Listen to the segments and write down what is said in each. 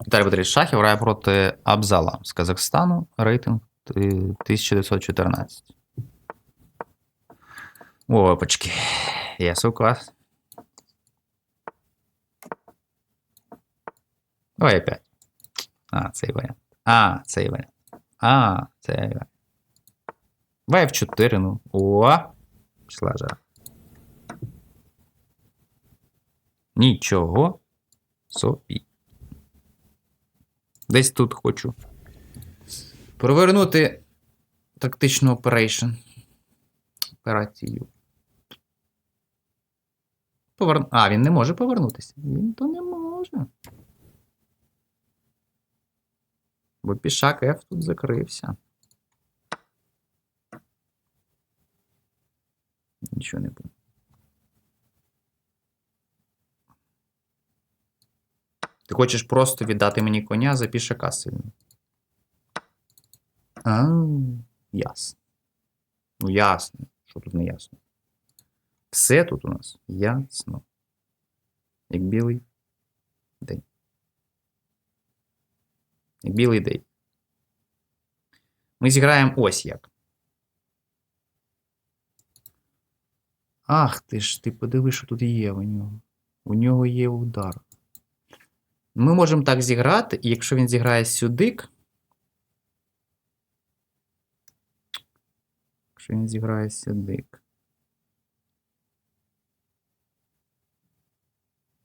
Віталій Петрович Шахів грає проти Абзала з Казахстану. Рейтинг е, 1914. Опачки. Я клас. Давай опять. А, цей варіант. А, цей варіант. А, цей варіант. Давай F4, ну. О! Пішла жара. Нічого собі. Десь тут хочу. Провернути тактичну оперейшн. Операцію. Повер... А, він не може повернутися. Він то не може. Бо пішак F тут закрився. Нічого не буде. Ти хочеш просто віддати мені коня за пішака сильно. А, ясно. Ну, ясно. Що тут не ясно? Все тут у нас ясно. Як білий день. Як білий день. Ми зіграємо ось як. Ах ти ж, ти подиви, що тут є у нього. У нього є удар. Ми можемо так зіграти, і якщо він зіграє сюдик. Якщо він зіграє сюдик.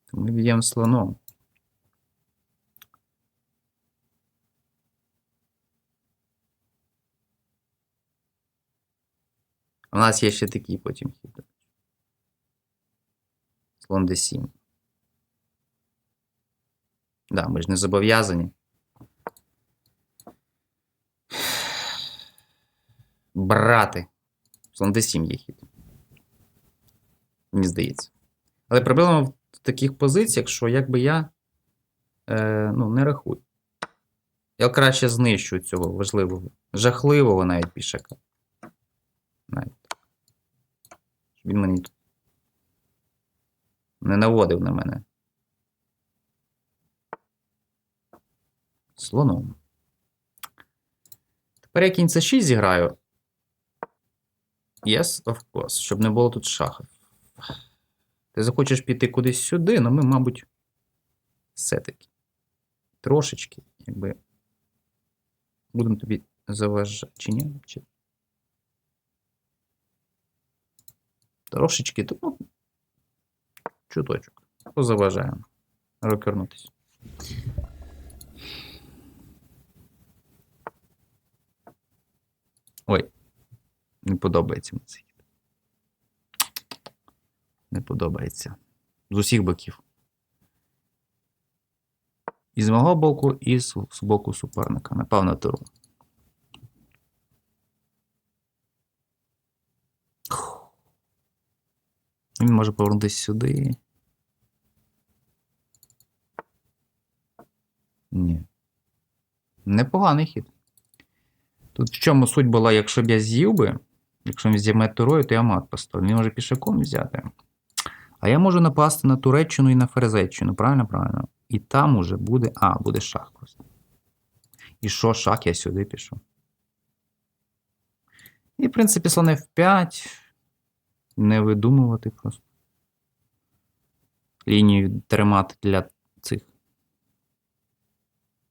То ми б'ємо слоном. У нас є ще такий потім хід. Слон d7. Да, ми ж не зобов'язані. Брати. Слон d7 є хід. Мені здається. Але проблема в таких позиціях, що якби я е, ну, не рахую. Я краще знищу цього важливого, жахливого навіть пішака. Навіть. Він мені не наводив на мене. Слоном. Тепер я кінь c 6 зіграю. Yes, of course, щоб не було тут шахів. Ти захочеш піти кудись сюди, але ми, мабуть, все-таки трошечки, якби. Будемо тобі заважати. Чи ні? Чи... Трошечки, ну, чуточок. Позаважаємо. Розкернутися. Ой, не подобається мені цей хід. Не подобається. З усіх боків. І з мого боку, і з, боку суперника. Напевно, туру. Він може повернутися сюди. Ні. Непоганий хід. Тут в чому суть була, якщо б я з'їв би, якщо він з'їме турою, то я мат поставлю. Він може пішаком взяти. А я можу напасти на Туреччину і на Ферзеччину, правильно, правильно? І там уже буде. А, буде шах просто. І що шах, я сюди пішов. І, в принципі, слон F5. Не видумувати просто. Лінію тримати для цих.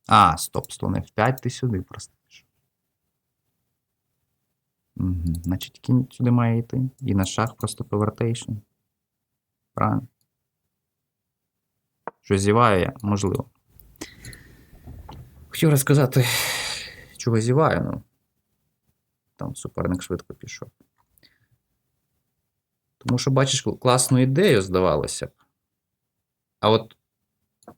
А, стоп, слон F5 ти сюди просто. Угу. Значить, кінь сюди має йти. І на шах просто повертейшн. Правильно? Що зіваю я, можливо. Хотів розказати, чого зіваю, ну. Там суперник швидко пішов. Тому що, бачиш, класну ідею, здавалося б. А от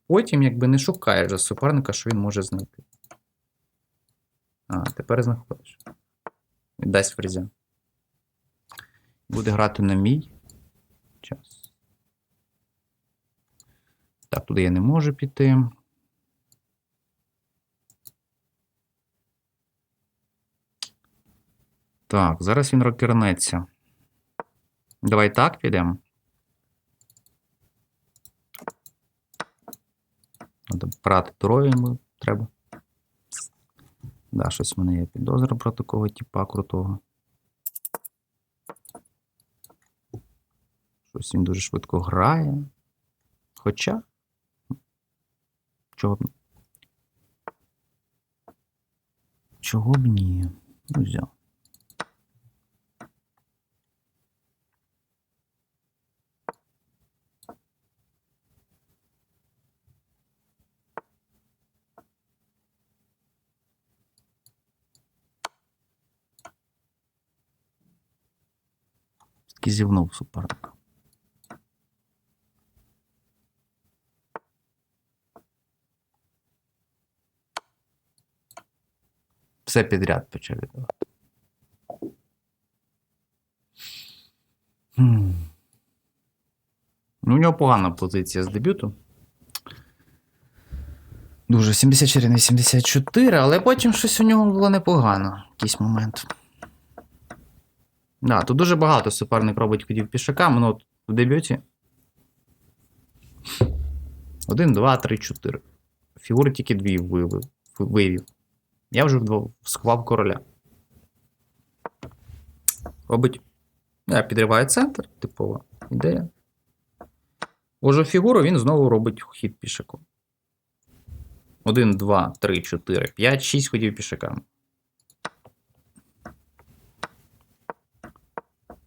потім, якби не шукаєш за суперника, що він може знайти. А, тепер знаходиш. Віддасть фрезя. Буде грати на мій час. Так, туди я не можу піти. Так, зараз він рокернеться. Давай так підемо. Треба брати троє йому треба. Да, щось в мене є підозра про такого типа крутого. Щось він дуже швидко грає. Хоча. Чого б. Чого б ні? Взяв. Таки зівнув суперник. Все підряд почав віддавати. Ну, у нього погана позиція з дебюту. Дуже 74 на 74, але потім щось у нього було непогано. Якийсь момент. Да, тут дуже багато суперник робить ходів пішаками, ну от в дебюті. 1, 2, 3, 4. Фігури тільки дві вивів. Я вже вдвох сховав короля. Робить. Я підриваю центр, типова ідея. Уже фігуру він знову робить хід пішаком. 1, 2, 3, 4, 5, 6 ходів пішаками.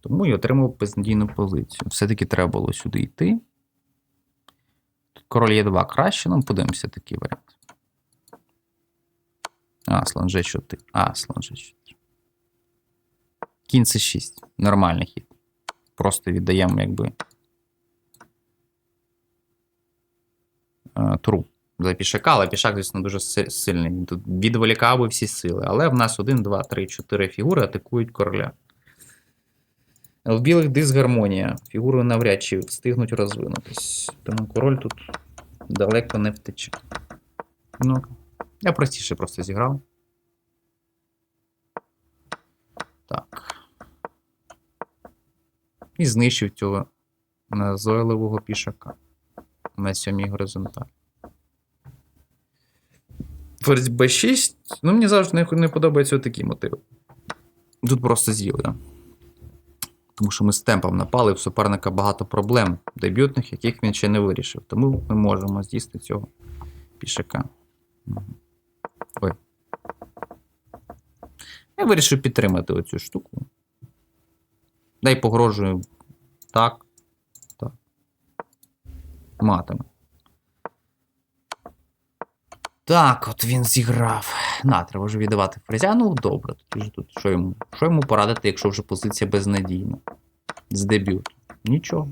Тому і отримав безнадійну позицію. Все-таки треба було сюди йти. Король є 2 краще, ну подивимося такий варіант. А, слон G4. А, слон G4. Кінь C6. Нормальний хід. Просто віддаємо, якби. е, Тру. За пішака, але пішак, звісно, дуже сильний. Він тут відволікав би всі сили. Але в нас 1, 2, 3, 4 фігури атакують короля. В білих дисгармонія. Фігури навряд чи встигнуть розвинутись. Тому король тут далеко не втече. Ну, я простіше просто зіграв. Так. І знищив цього назойливого пішака на сьомій горизонталі. Ферзь b6. Ну, мені завжди не подобаються такі мотиви. Тут просто з'їли. Тому що ми з темпом напали, в суперника багато проблем дебютних, яких він ще не вирішив. Тому ми можемо з'їсти цього пішака. Ой. Я вирішив підтримати оцю штуку. Дай погрожую так. Так. Матиме. Так, от він зіграв. На, треба вже віддавати фрезя. Ну, добре. тут тут що йому? Що йому порадити, якщо вже позиція безнадійна? З дебюту. Нічого.